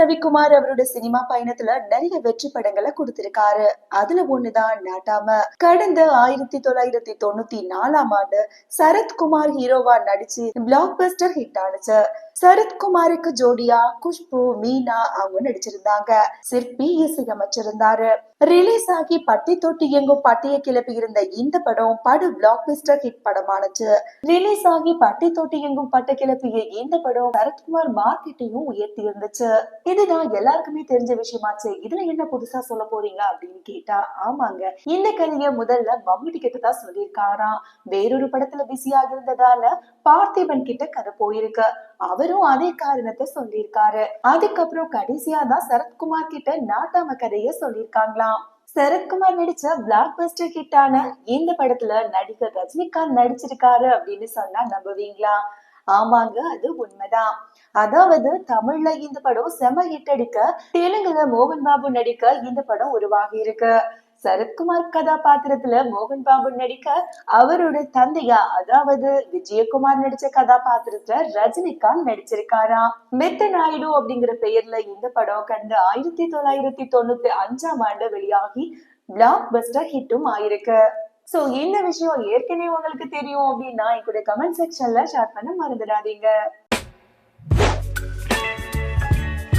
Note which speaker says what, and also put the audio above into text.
Speaker 1: ரவிக்குமார் அவரோட சினிமா பயணத்துல நிறைய வெற்றி படங்களை கொடுத்திருக்காரு. அதுல ஒண்ணுதான் நாட்டாம கடந்த ஆயிரத்தி தொள்ளாயிரத்தி தொண்ணூத்தி நாலாம் ஆண்டு சரத்குமார் ஹீரோவா நடிச்சு பிளாக் பஸ்டர் ஹிட் ஆனுச்சு. சரத்குமாருக்கு ஜோடியா குஷ்பு மீனா அவங்க நடிச்சிருந்தாங்க. சிற்பி இசையமைச்சிருந்தாரு ரிலீஸ் ஆகி பட்டி தொட்டி எங்கும் பட்டியை கிளப்பி இருந்த இந்த படம் படு பிளாக் பஸ்டர் ஹிட் படமானச்சு ரிலீஸ் ஆகி பட்டி தொட்டி எங்கும் பட்ட கிளப்பிய இந்த படம் சரத்குமார் மார்க்கெட்டையும் உயர்த்தி இருந்துச்சு. இதுதான் எல்லாருக்குமே தெரிஞ்ச விஷயமாச்சு. இதுல என்ன புதுசா சொல்ல போறீங்க அப்படின்னு கேட்டா ஆமாங்க. இந்த கதையை முதல்ல மம்முட்டி கிட்ட தான் சொல்லியிருக்காராம். வேறொரு படத்துல பிஸியாக இருந்ததால பார்த்திபன் கிட்ட கதை போயிருக்கு. அவரும் அதே காரணத்தை சொல்லியிருக்காரு. அதுக்கப்புறம் கடைசியா தான் சரத்குமார் கிட்ட நாட்டாம கதைய சொல்லியிருக்காங்களாம். சரத்குமார் நடிச்ச பிளாக் பஸ்டர் ஹிட்டான இந்த படத்துல நடிகர் ரஜினிகாந்த் நடிச்சிருக்காரு அப்படின்னு சொன்னா நம்புவீங்களா? ஆமாங்க அது உண்மைதான். அதாவது தமிழ்ல இந்த படம் செம ஹிட் அடிக்க தெலுங்குல மோகன் பாபு நடிக்க இந்த படம் உருவாகி இருக்கு சரத்குமார் கதாபாத்திரத்துல மோகன் பாபு நடிக்க அவரோட தந்தையா அதாவது விஜயகுமார் நடிச்ச கதாபாத்திரத்துல ரஜினிகாந்த் நடிச்சிருக்காராம். மெத்த நாயுடு அப்படிங்கிற பெயர்ல இந்த படம் கடந்த ஆயிரத்தி தொள்ளாயிரத்தி தொண்ணூத்தி அஞ்சாம் ஆண்டு வெளியாகி பிளாக் பஸ்டர் ஹிட்டும் ஆயிருக்கு. சோ இந்த விஷயம்? ஏற்கனவே உங்களுக்கு தெரியும் அப்படின்னா எங்களுடைய கமெண்ட் செக்ஷன்ல ஷேர் பண்ண மறந்துடாதீங்க.